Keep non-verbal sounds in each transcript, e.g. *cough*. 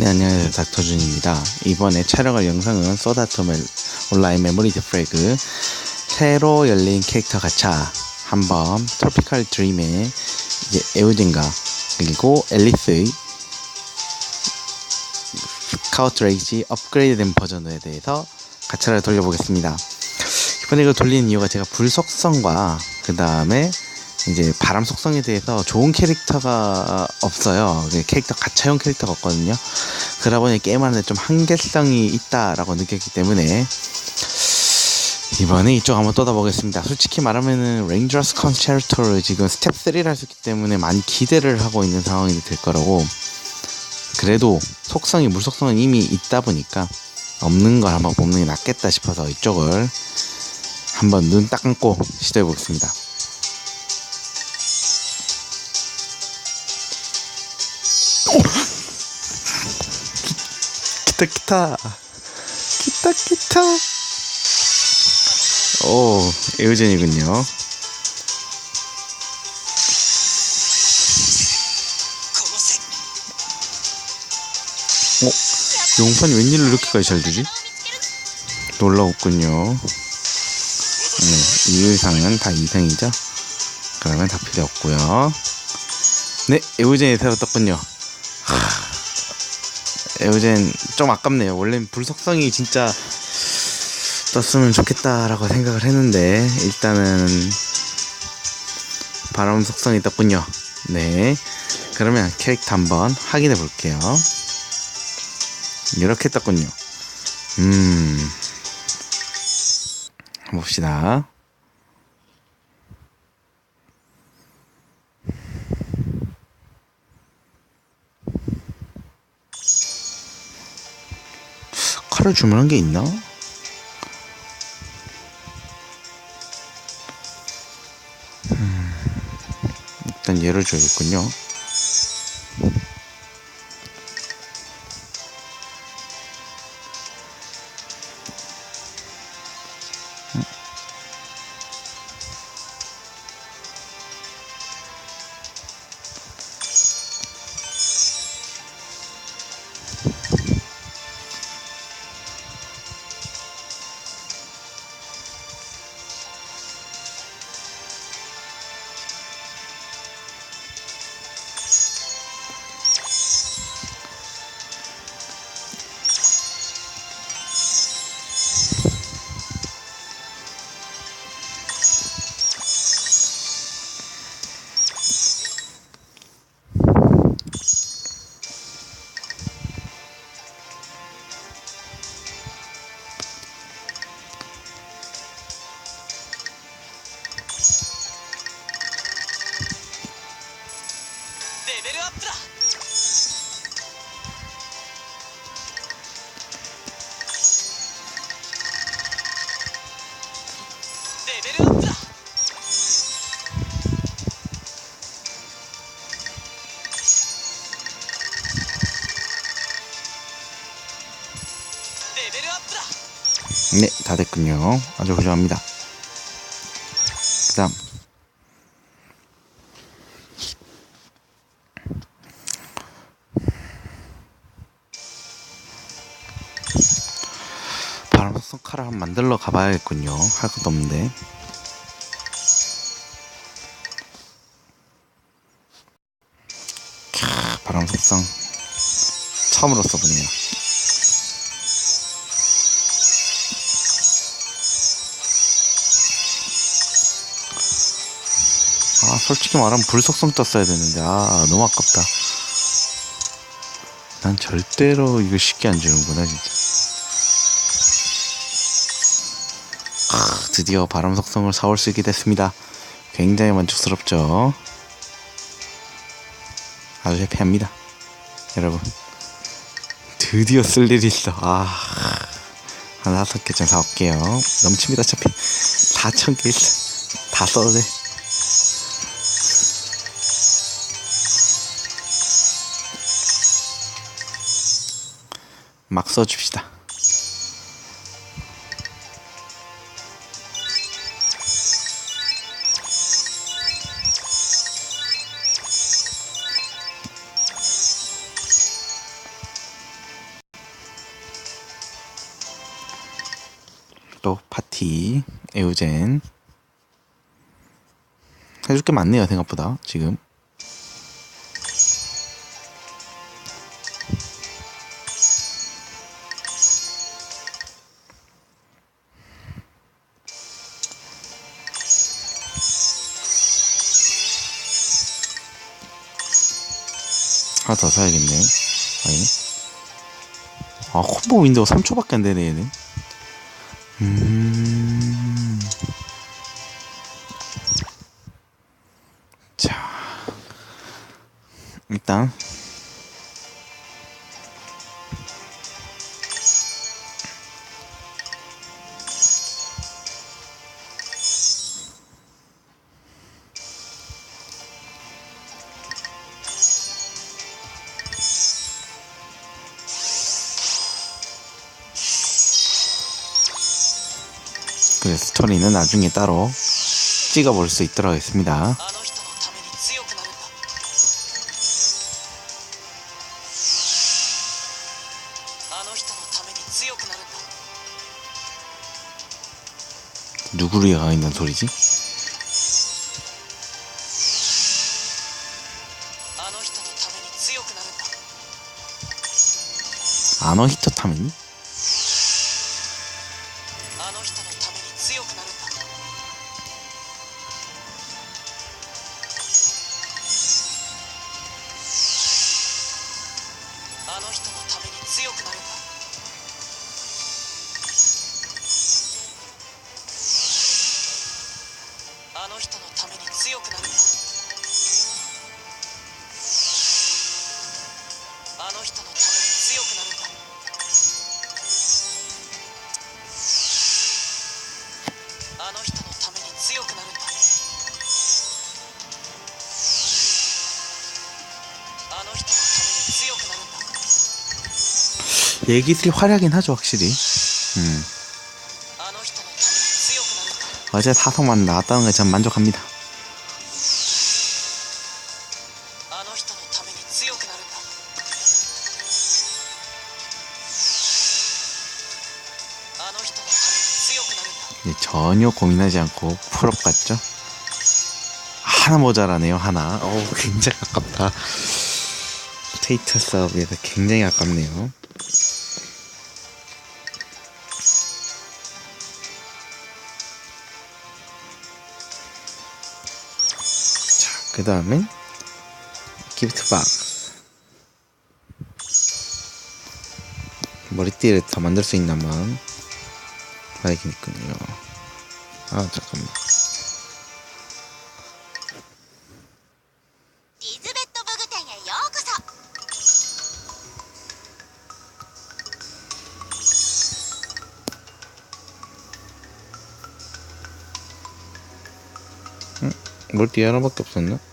네, 안녕하세요. 닥터준입니다. 이번에 촬영할 영상은 소다토 멜 온라인 메모리 디프레그 새로 열린 캐릭터 가차 한번 트로피칼 드림의 이제 에우진가 그리고 앨리스의 스카우트 레이지 업그레이드된 버전에 대해서 가차를 돌려보겠습니다. 이번에 이걸 돌리는 이유가 제가 불 속성과 그 다음에 이제 바람 속성에 대해서 좋은 캐릭터가 없어요. 그 캐릭터 가차용 캐릭터가 없거든요. 그러다 보니 게임하는데 좀 한계성이 있다라고 느꼈기 때문에 이번에 이쪽 한번 쏟아보겠습니다. 솔직히 말하면은 랭저스 컨체르토를 지금 스텝 3를 할 수 있기 때문에 많이 기대를 하고 있는 상황이 될 거라고 그래도 속성이 물속성은 이미 있다 보니까 없는 걸 한번 뽑는 게 낫겠다 싶어서 이쪽을 한번 눈 딱 감고 시도해 보겠습니다. 기타 기타 기타 기타 오 에우젠이군요 어? 용판이 웬일로 이렇게까지 잘 되지? 놀라웠군요 네, 이 의상은 다 이상이죠? 그러면 다 필요 없고요 네 에우젠이 새로 떴군요 에우젠 좀 아깝네요. 원래는 불속성이 진짜 떴으면 좋겠다라고 생각을 했는데 일단은 바람 속성이 떴군요. 네. 그러면 캐릭터 한번 확인해 볼게요. 이렇게 떴군요. 음. 봅시다. 칼을 주문한 게 있나? 음, 일단 얘를 줘야겠군요. 레벨 업다. 레벨 업다. 레벨 업다. 네, 다 됐군요. 아주 훌륭합니다. 만들러 가봐야겠군요. 할 것도 없는데. 캬, 바람속성. 처음으로 써보네요. 아 솔직히 말하면 불속성 떴어야 되는데 아 너무 아깝다 난 절대로 이거 쉽게 안 주는구나 진짜 드디어 바람 속성을 사올 수 있게 됐습니다. 굉장히 만족스럽죠? 아주 해피합니다. 여러분. 드디어 쓸 일이 있어. 아 한 다섯 개쯤 사올게요. 넘칩니다 어차피. 4천 개 있어. 다 써도 돼. 막 써줍시다. 쪽 파티 에우젠. 해줄 게 많네요 생각보다 지금. 하나 더 사야겠네. 아니. 아 콤보 윈도우 3초밖에 안 되네 얘는 음. 자, 일단 그 스토리는 나중에 따로 찍어볼 수 있도록 하겠습니다. 누구를 향한다는 소리지? 아노히토 타메니? の人のために強くなるんだあの人のために強くなるんだあの人のために強くなるんだあの人のために強くなるんだ 얘기들이 화려하긴 하죠 확실히. 음. 어제 사성만 나왔다는 게참 만족합니다. 네, 전혀 고민하지 않고 풀업 같죠? 하나 모자라네요 하나. 어 *laughs* 굉장히 아깝다. 테이터 사업에서 굉장히 아깝네요. 그 다음에 기프트 박스 머리띠를 다 만들 수 있나만 발견 있군요. 아 잠깐만. 응? 멀티 하나밖에 없었나?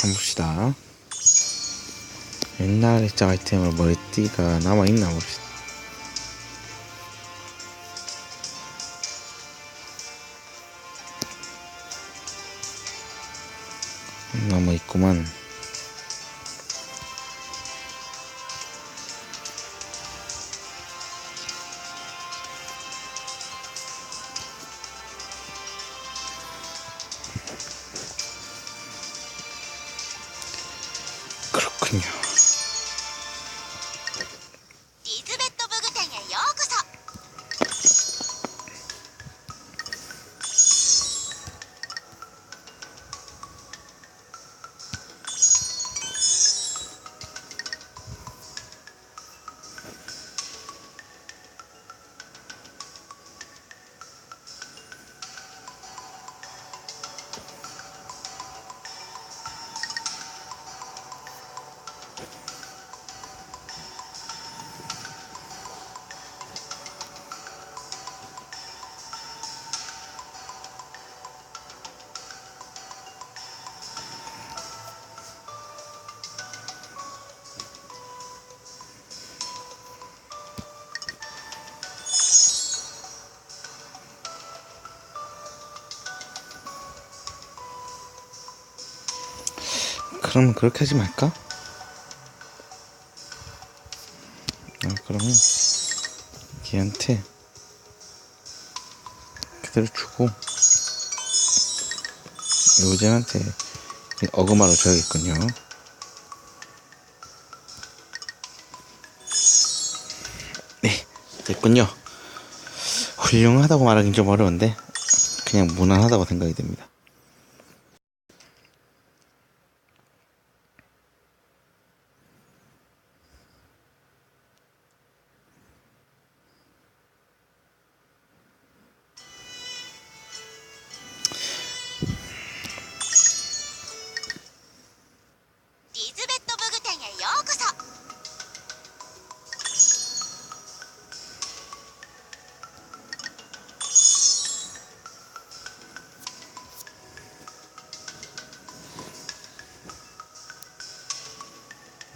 한번 봅시다. 옛날 액자 아이템으로 머리띠가 남아있나 봅시다. 남아있구만. 그 그러면 그렇게 하지 말까? 아, 그러면 걔한테 그대로 주고 요정한테 어그마로 줘야겠군요. 네, 됐군요. 훌륭하다고 말하기는 좀 어려운데 그냥 무난하다고 생각이 됩니다.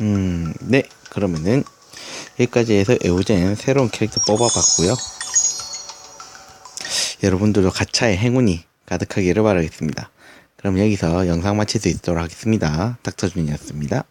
음, 네. 그러면은 여기까지 해서 에오젠 새로운 캐릭터 뽑아봤고요. 여러분들도 가차의 행운이 가득하기를 바라겠습니다. 그럼 여기서 영상 마칠 수 있도록 하겠습니다. 닥터준이었습니다.